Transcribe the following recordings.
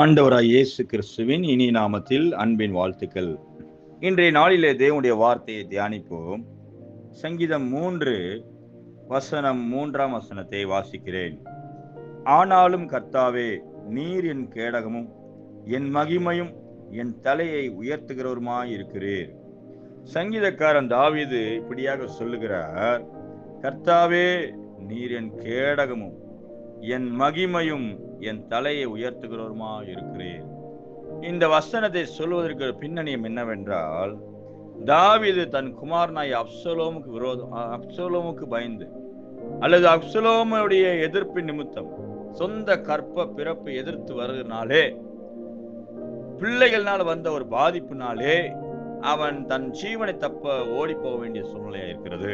ஆண்டவராய் இயேசு கிறிஸ்துவின் இனி நாமத்தில் அன்பின் வாழ்த்துக்கள். இன்றைய நாளிலே தேவனுடைய வார்த்தையை தியானிப்போம். சங்கீதம் மூன்று வசனம் மூன்றாம் வசனத்தை வாசிக்கிறேன். ஆனாலும் கர்த்தாவே நீர் என் கேடகமும் என் மகிமையும் என் தலையை உயர்த்துகிறவருமாய் இருக்கிறீர் சங்கீதக்காரன் தாவிது இப்படியாக சொல்லுகிறார் கர்த்தாவே நீர் என் கேடகமும் என் மகிமையும் என் தலையை உயர்த்துகிறவருமா இருக்கிறேன் இந்த வசனத்தை சொல்வதற்கு பின்னணியம் என்னவென்றால் தாவிது தன் குமாரனாய் அப்சலோமுக்கு விரோதம் அப்சலோமுக்கு பயந்து அல்லது அப்சலோமுடைய எதிர்ப்பு நிமித்தம் சொந்த கற்ப பிறப்பு எதிர்த்து வருகிறனாலே பிள்ளைகள்னால வந்த ஒரு பாதிப்புனாலே அவன் தன் ஜீவனை தப்ப ஓடி போக வேண்டிய சூழ்நிலையா இருக்கிறது.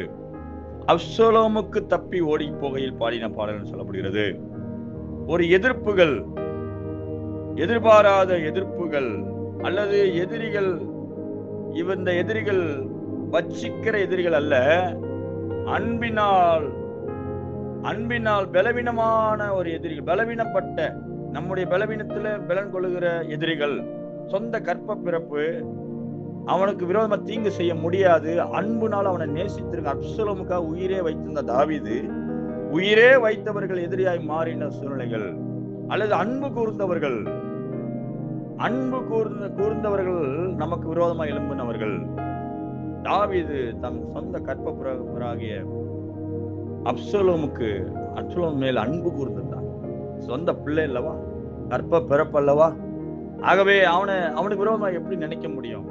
அப்சலோமுக்கு தப்பி ஓடி போகையில் பாடின பாடல் சொல்லப்படுகிறது. ஒரு எதிர்ப்புகள் எதிர்பாராத எதிர்ப்புகள் அல்லது எதிரிகள் இந்த எதிரிகள் வச்சிக்கிற எதிரிகள் அல்ல அன்பினால் அன்பினால் பலவீனமான ஒரு எதிரிகள் பலவீனப்பட்ட நம்முடைய பலவீனத்துல பலன் கொள்ளுகிற எதிரிகள் சொந்த கற்ப பிறப்பு அவனுக்கு விரோதமா தீங்கு செய்ய முடியாது அன்புனால் அவனை நேசித்திருக்க அப்சலோமுக்காக உயிரே வைத்திருந்த தாவிது உயிரே வைத்தவர்கள் எதிரியாய் மாறின சூழ்நிலைகள் அல்லது அன்பு கூர்ந்தவர்கள் அன்பு கூர்ந்த கூர்ந்தவர்கள் நமக்கு விரோதமாக எழும்பினவர்கள். தாவிது தம் சொந்த கற்பராகிய அப்சலோமுக்கு அப்சலோம் மேல் அன்பு கூர்ந்திருந்தான். சொந்த பிள்ளை அல்லவா? கற்ப பிறப்பல்லவா ஆகவே அவனை அவனுக்கு விரோதமாக எப்படி நினைக்க முடியும்?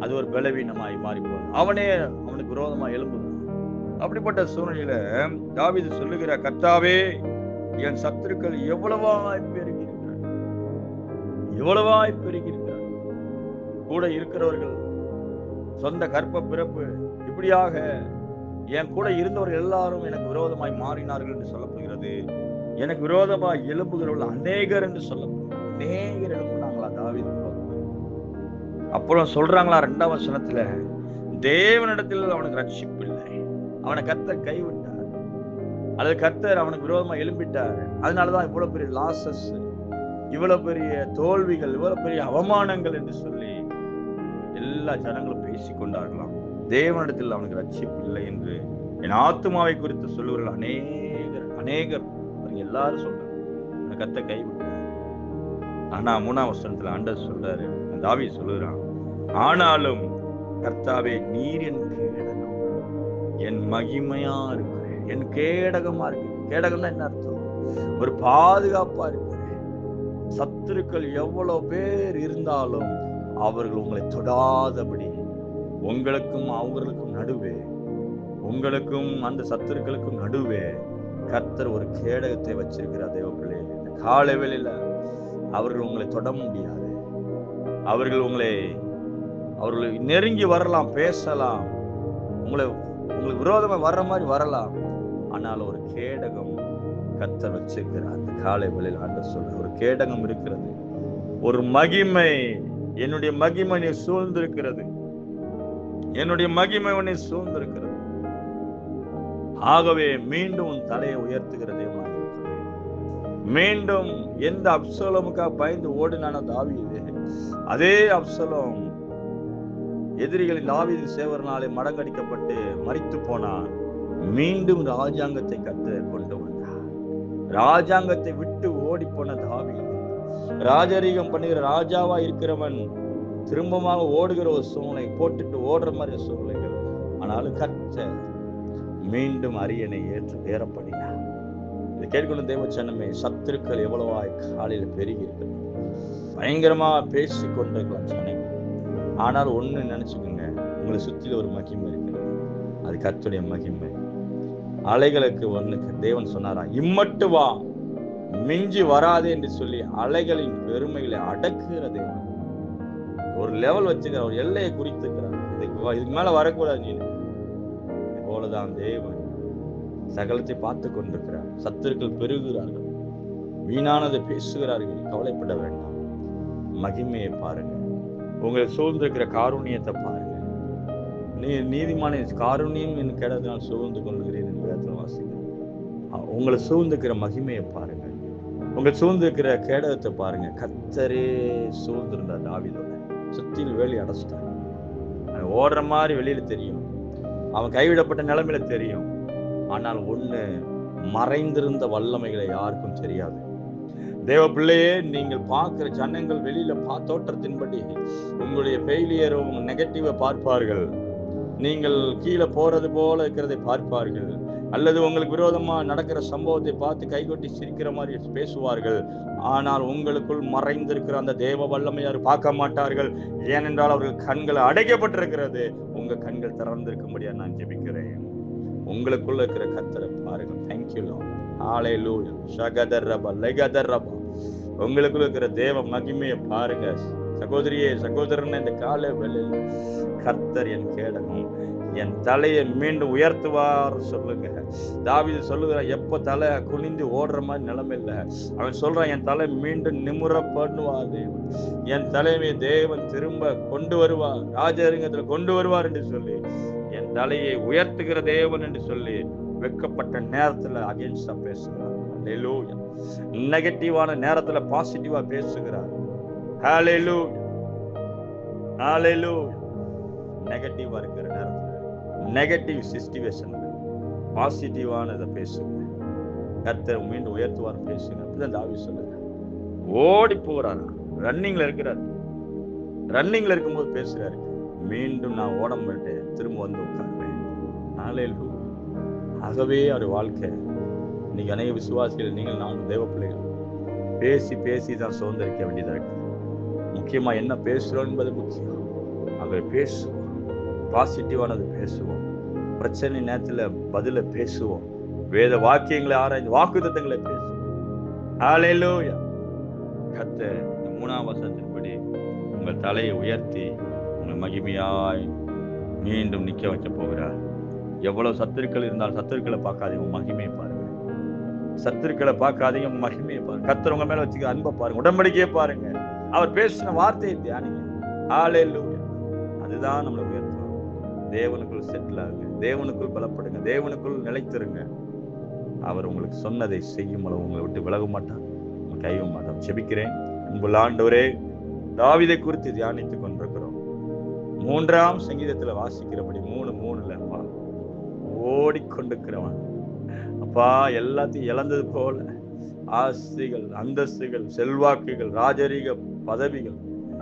அது ஒரு பலவீனமாய் மாறி அவனே அவனுக்கு விரோதமா எழும்புகிறான். அப்படிப்பட்ட சூழ்நிலையில தாவிது சொல்லுகிற கர்த்தாவே என் சத்துருக்கள் எவ்வளவாய் பெருகி இருக்கிறார் எவ்வளவாய் பெருகி இருக்கிறார் கூட இருக்கிறவர்கள் சொந்த கற்ப பிறப்பு இப்படியாக என் கூட இருந்தவர்கள் எல்லாரும் எனக்கு விரோதமாய் மாறினார்கள் என்று சொல்லப்படுகிறது. எனக்கு விரோதமாய் எழும்புகிறவர்கள் அநேகர் என்று சொல்லப்படுகிறது. அநேகர் எழுப்புனாங்களா தாவிது? அப்புறம் சொல்றாங்களா ரெண்டாம் வசனத்துல தேவனிடத்தில் அவனுக்கு ரட்சிப்பு இல்லை. அவனை கத்தர் கைவிட்டார். அல்லது கத்தர் அவனுக்கு விரோதமா எழும்பிட்டார். அதனாலதான் இவ்வளவு பெரிய லாசஸ் இவ்வளவு பெரிய தோல்விகள் இவ்வளவு பெரிய அவமானங்கள் என்று சொல்லி எல்லா ஜனங்களும் பேசிக்கொண்டார்களாம் தேவனிடத்தில் அவனுக்கு ரட்சிப்பு இல்லை என்று என் ஆத்மாவை குறித்து சொல்லுவர்கள் அநேகர் அநேகர் எல்லாரும் சொல்றாங்க. கத்த கைவிட்டார். ஆனா மூணாம் வசனத்துல ஆண்டர் சொல்றாரு தாவி சொல்லுறான் ஆனாலும் கர்த்தாவே நீர் என் கேடகம் என் மகிமையா இருக்கிறேன். என் கேடகமா இருக்கிறேன். கேடகம்னா என்ன அர்த்தம்? ஒரு பாதுகாப்பா இருக்கிறேன். சத்துருக்கள் எவ்வளவு பேர் இருந்தாலும் அவர்கள் உங்களை தொடாதபடி உங்களுக்கும் அவர்களுக்கும் நடுவே உங்களுக்கும் அந்த சத்துருக்களுக்கும் நடுவே கர்த்தர் ஒரு கேடகத்தை வச்சிருக்கிறார் தேவப்பிள்ளை இந்த காலை வேளையில அவர்கள் உங்களை தொட முடியாது. அவர்கள் உங்களை அவர்களை நெருங்கி வரலாம் பேசலாம். உங்களை உங்களுக்கு விரோதமா வர்ற மாதிரி வரலாம். ஆனால் ஒரு கேடகம் கத்த வச்சிருக்கிறார். அந்த காலை வழியில் ஆண்ட சொல்ற ஒரு கேடகம் இருக்கிறது. ஒரு மகிமை என்னுடைய மகிமை நீ சூழ்ந்திருக்கிறது. என்னுடைய மகிமை உன்னை சூழ்ந்திருக்கிறது. ஆகவே மீண்டும் உன் தலையை உயர்த்துகிறதே மீண்டும் எந்த அப்சலமுக்காக பயந்து ஓடினான தாவியது அதே அப்சலம் எதிரிகளின் தாவீது சேவரனாலே மடங்கடிக்கப்பட்டு மறித்து போனான். மீண்டும் ராஜாங்கத்தை கத்து கொண்டு வந்தார். ராஜாங்கத்தை விட்டு ஓடி போன தாவி ராஜரீகம் பண்ணுகிற ராஜாவா இருக்கிறவன் திரும்பமாக ஓடுகிற ஒரு சூழ்நிலை போட்டுட்டு ஓடுற மாதிரி சூழ்நிலைகள் ஆனாலும் கத்த மீண்டும் அரியணை ஏற்று ஏறப்படினார் இதை கேட்கணும் தேவ சனமே சத்துருக்கள் எவ்வளவாய் காலையில் பெருகி இருக்கிறது பயங்கரமா பேசி கொண்டிருக்கலாம் ஜனங்கள் ஆனால் ஒன்று நினைச்சுக்கோங்க. உங்களை சுற்றில ஒரு மகிமை இருக்கு. அது கத்துடைய மகிமை. அலைகளுக்கு ஒன்று தேவன் சொன்னாரா? இம்மட்டு வா. மிஞ்சி வராது என்று சொல்லி அலைகளின் பெருமைகளை அடக்குகிற தேவன். ஒரு லெவல் வச்சுக்கிற ஒரு எல்லையை குறித்துக்கிறார். இதுக்கு இதுக்கு மேல வரக்கூடாது நீ. போலதான் தேவன் சகலத்தை பார்த்து கொண்டிருக்கிறார். சத்துருக்கள் பெருகிறார்கள் வீணானதை பேசுகிறார்கள். கவலைப்பட வேண்டாம். மகிமையை பாருங்கள். உங்களை சூழ்ந்திருக்கிற காரூணியத்தை பாருங்க. நீ நீதிமான காரூணியம் என் நான் சூழ்ந்து கொள்கிறேன் என்று வாசிங்க உங்களை சூழ்ந்துக்கிற மகிமையை பாருங்க. உங்க சூழ்ந்திருக்கிற கேடகத்தை பாருங்க. கத்தரே சூழ்ந்திருந்தார் தாவிதோட சுத்தியில் வேலி அடைச்சிட்டார் ஓடுற மாதிரி வெளியில தெரியும். அவன் கைவிடப்பட்ட நிலைமையில தெரியும். ஆனால் ஒண்ணு மறைந்திருந்த வல்லமைகளை யாருக்கும் தெரியாது. தேவ பிள்ளையே நீங்கள் பார்க்கிற ஜனங்கள் வெளியில பா தோற்றத்தின்படி உங்களுடைய ஃபெயிலியர் உங்க நெகட்டிவை பார்ப்பார்கள். நீங்கள் கீழே போறது போல இருக்கிறதை பார்ப்பார்கள். அல்லது உங்களுக்கு விரோதமா நடக்கிற சம்பவத்தை பார்த்து கைகொட்டி சிரிக்கிற மாதிரி பேசுவார்கள். ஆனால் உங்களுக்குள் மறைந்திருக்கிற அந்த தேவ வல்லமையார் பார்க்க மாட்டார்கள். ஏனென்றால் அவர்கள் கண்கள் அடைக்கப்பட்டிருக்கிறது. உங்க கண்கள் திறந்திருக்கும்படியா நான் ஜெபிக்கிறேன். உங்களுக்குள்ள இருக்கிற கத்தரை பாருங்க. தேங்க்யூ ஆலை லூயா ஷகதர் ரபா லெகதர் ரபா உங்களுக்குள்ள இருக்கிற தேவ மகிமையை பாருங்க. சகோதரியே சகோதரன் இந்த காலை வெளியில் கர்த்தர் என் கேடகம் என் தலையை மீண்டும் உயர்த்துவார் சொல்லுங்க. தாவிது சொல்லுகிறான் எப்ப தலை குனிந்து ஓடுற மாதிரி நிலைமை இல்லை. அவன் சொல்றான் என் தலை மீண்டும் நிமுற பண்ணுவார் தேவன். என் தலைமை தேவன் திரும்ப கொண்டு வருவார். ராஜரிங்கத்துல கொண்டு வருவார் என்று சொல்லி என் தலையை உயர்த்துகிற தேவன் என்று சொல்லி வெக்கப்பட்ட நேரத்துல அகேன்ஸ்டா பேசுகிறார். நெகட்டிவான நேரத்துல பாசிட்டிவா பேசுகிறார். நெகட்டிவா இருக்கிற நேரத்துல நெகட்டிவ் சிச்சுவேஷன் பாசிட்டிவானதை பேசுங்க. கர்த்தர் மீண்டும் உயர்த்துவார் பேசுங்க. அப்படிதான் தாவி சொல்லுங்க ஓடி போறாரு ரன்னிங்ல இருக்கிறார். ரன்னிங்ல இருக்கும்போது பேசுறாரு. மீண்டும் நான் ஓட மாட்டேன் திரும்ப வந்து உட்காருவேன் நாளையில் ஆகவே அவர் வாழ்க்கை இன்னைக்கு அநேக விசுவாசிகள் நீங்கள் நான் தேவ பிள்ளைகள் பேசி பேசி தான் சுதந்திரிக்க வேண்டியதாக இருக்கு. முக்கியமாக என்ன பேசுகிறோம் என்பது முக்கியம். அங்கே பேசுவோம். பாசிட்டிவானது பேசுவோம். பிரச்சனை நேரத்தில் பதில பேசுவோம். வேத வாக்கியங்களை ஆராய்ந்து வாக்குத்தத்தங்களை பேசுவோம். ஹalleluya. கத்த மூணாம் வசத்தின்படி உங்கள் தலையை உயர்த்தி உங்களை மகிமையாய் மீண்டும் நிற்க வைக்க போகிறார். எவ்வளவு சத்துருக்கள் இருந்தாலும் சத்துருக்களை பார்க்காதீங்க மகிமையை பாருங்க. சத்துருக்களை பார்க்காதீங்க மகிமையை பாருங்க. கத்துறவங்க மேல வச்சுக்க அன்பை பாருங்க. உடம்படிக்கையே பாருங்க. அவர் பேசின வார்த்தையை தியானிங்க. ஹalleluya அதுதான் நம்மளை உயர்த்தும். தேவனுக்குள் செட்டில் ஆகுங்க. தேவனுக்குள் பலப்படுங்க. தேவனுக்குள் நிலைத்திருங்க. அவர் உங்களுக்கு சொன்னதை செய்யும் அளவு உங்களை விட்டு விலக மாட்டார். கைவும் கைவிட மாட்டார். செபிக்கிறேன் அன்புள்ள ஆண்டவரே தாவிதை குறித்து தியானித்துக் கொண்டிருக்கும் மூன்றாம் சங்கீதத்துல வாசிக்கிறபடி மூணு மூணுல அப்பா ஓடிக்கொண்டிருக்கிறவன். அப்பா எல்லாத்தையும் இழந்தது போல. ஆஸ்திகள் அந்தஸ்துகள் செல்வாக்குகள் ராஜரீக பதவிகள்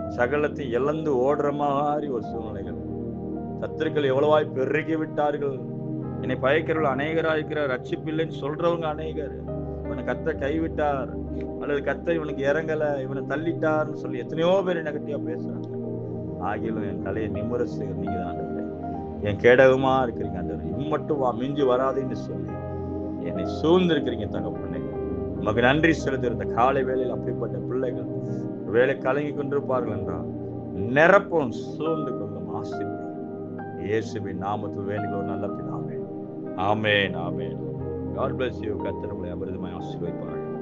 சகலத்தை இழந்து ஓடுற மாதிரி ஒரு சூழ்நிலைகள். சத்துருக்கள் எவ்வளவாய் பெருகி விட்டார்கள். என்னை பயக்கிறவர்கள் அநேகராக இருக்கிற ரட்சிப்பில்லைன்னு சொல்றவங்க அநேகர். இவனை கத்த கைவிட்டார். அல்லது கத்த இவனுக்கு இறங்கலை இவனை தள்ளிட்டார்னு சொல்லி எத்தனையோ பேர் நெகட்டிவா பேசுறாங்க. ஆகிலும் என் தலையை நிமுற செய்கிற நீங்க தான் என் கேடகமா இருக்கிறீங்க அந்த மட்டும் வா மிஞ்சி வராதுன்னு சொல்லி. என்னை சூழ்ந்திருக்கிறீங்க தகப்பனே. உமக்கு நன்றி செலுத்திருந்த காலை வேலையில் அப்படிப்பட்ட பிள்ளைகள் வேலை கலங்கி கொண்டிருப்பார்கள் என்றால் நிரப்பும் சூழ்ந்து கொள்ளும் ஆசிரியர் இயேசுவின் நாமத்தில் வேண்டுகிறோம் நல்ல பிதாவே. ஆமே ஆமே காட் பிளஸ் யூ கத்தர் உங்களை அபரிதமாய் ஆசீர்வைப்பார்கள்